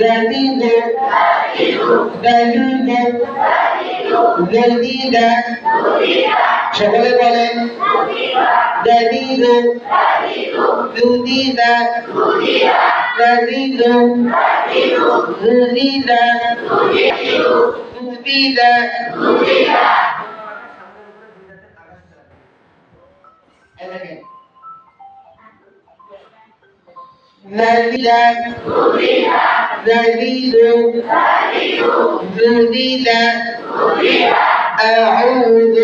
Gadido, Gadido, Gadida, সকলে বলেন Gadido, Gudida, Gadido, Gudida, Gudida, نذير نذير نذير أعوذ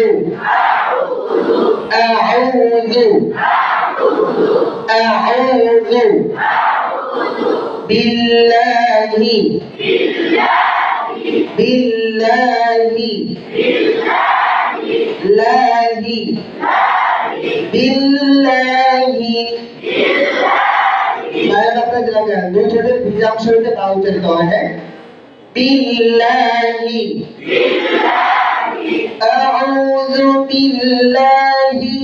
أعوذ أعوذ بالله بالله بالله بالله দুই বীজাংশ হইতে তা উচ্চারিত হয় হ্যাঁ? বিল্লাহি। আউযু বিল্লাহি।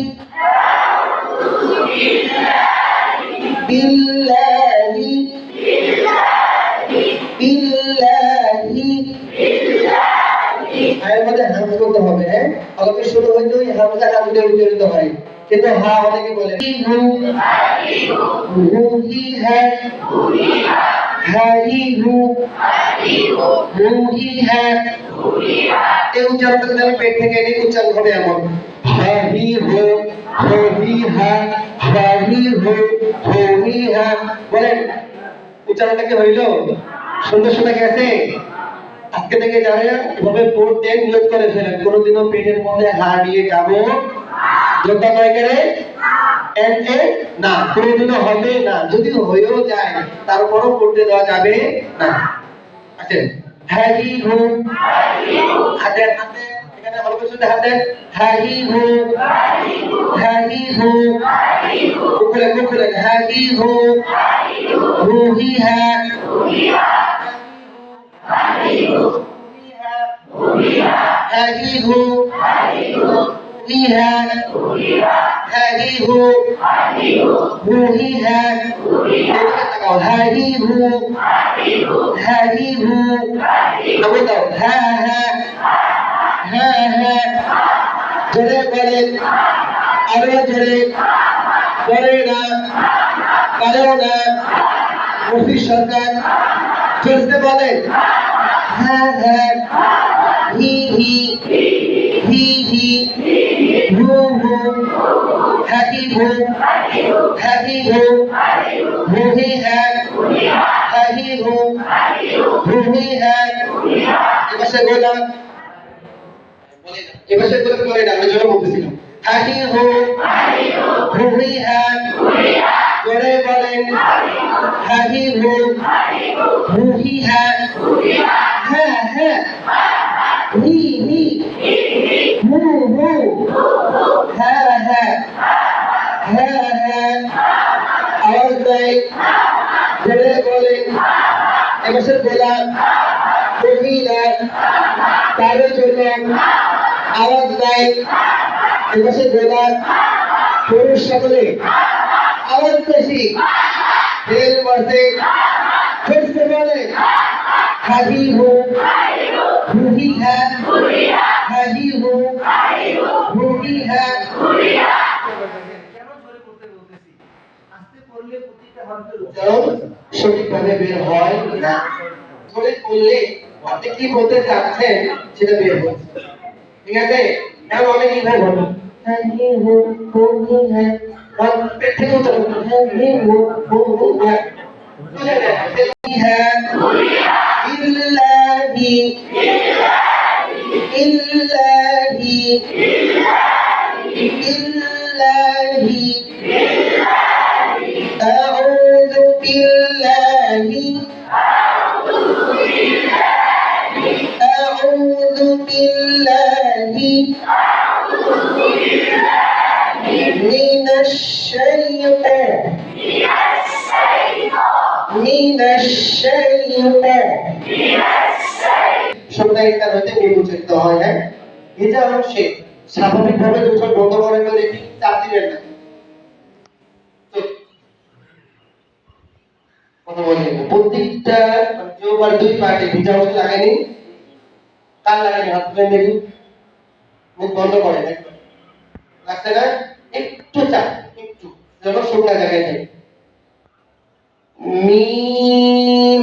বিল্লাহি। বিল্লাহি। বিল্লাহি এর মধ্যে হামজ করতে হবে হ্যাঁ? অলকে শুরু হইতে ওই হামজা হামজে উচ্চারিত হয়। কিন্তু হা অনেকে বলে হ্যাঁ হ্যাঁ এই উচ্চারণটা যদি আমি পেট থেকে এনে উচ্চারণ হবে এমন। হারি হো হরি হা হারি হো হরি হা বলেন, উচ্চারণটা কি হইল? সুন্দর শোনা গেছে? আজকে থেকে যারা এভাবে পড়তে নিয়োগ করে ফেলেন, কোনোদিনও পেটের মধ্যে হা নিয়ে যাব যোদ্ধা নয় করে? না কোনোদিনও হবে না। যদি হয়েও যায়, তারপরও পড়তে দেওয়া যাবে না। আচ্ছা হ্যাঁ হ্যাঁ হ্যারি হো রুহি হ্যাঁ হ্যারি হো হ্যারি হো আমি দাও হ্যাঁ হ্যাঁ হ্যাঁ হ্যাঁ জোরে বলেন আরও জোরে। করে না। কারও না। মফিজ সরকার চলতে বলেন হ্যাঁ হ্যাঁ হি হি। হি হি। হু হু হ্যাপি হু হ্যাপি হু মুহি হ্যাঁ হ্যাপি হু মুহি হ্যাঁ এবার সে বললাম এবার সে বলে করে না আমি জন্য বলতেছিলাম হ্যাপি হু মুহি হ্যাঁ করে বলেন হ্যাপি হু মুহি হ্যাঁ হ্যাঁ হ্যাঁ হি হি হু হু হ্যাঁ হ্যাঁ হ্যাঁ হ্যাঁ আওয়াজ বলে এবছর তাদের জন্য আওয়াজ দেয় এবছর বললাম পুরুষ সকলে আওয়াজ বেশি রেল বাসে ফিরতে বলে হাজি হো হুহি হ্যাঁ হাজি হো হুহি হ্যাঁ সঠিকভাবে বের হয় না। জোরে করলে আপনি কি বলতে চাচ্ছেন সেটা বের হচ্ছে ঠিক আছে? এখন অনেক ইভাবে বলো পেট থেকে উচ্চারণ ইল্লাহি ইল্লাহি أعوذ بالله أعوذ بالله من الشيطان من الشيطان সপ্তাহে তার হতে নির্বাচিত হয় হ্যাঁ এটা অংশে স্বাভাবিকভাবে দুটো বন্ধ করে ফেলে চাপ দিবেন না। প্রত্যেকটা দুই ভিজা লাগাইনি হাত দেখি মুখ বন্ধ করে লাগছে না একটু চাপ, একটু, যেন শুকনা জায়গায় নেই মিম।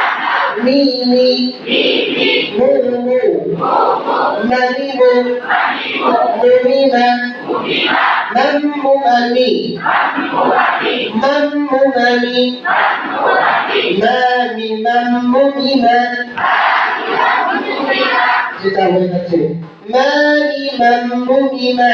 みみ。むむむなにもむみまなんも。なにまんもなにまみまんもみま時間を待つまみまんもみま,ま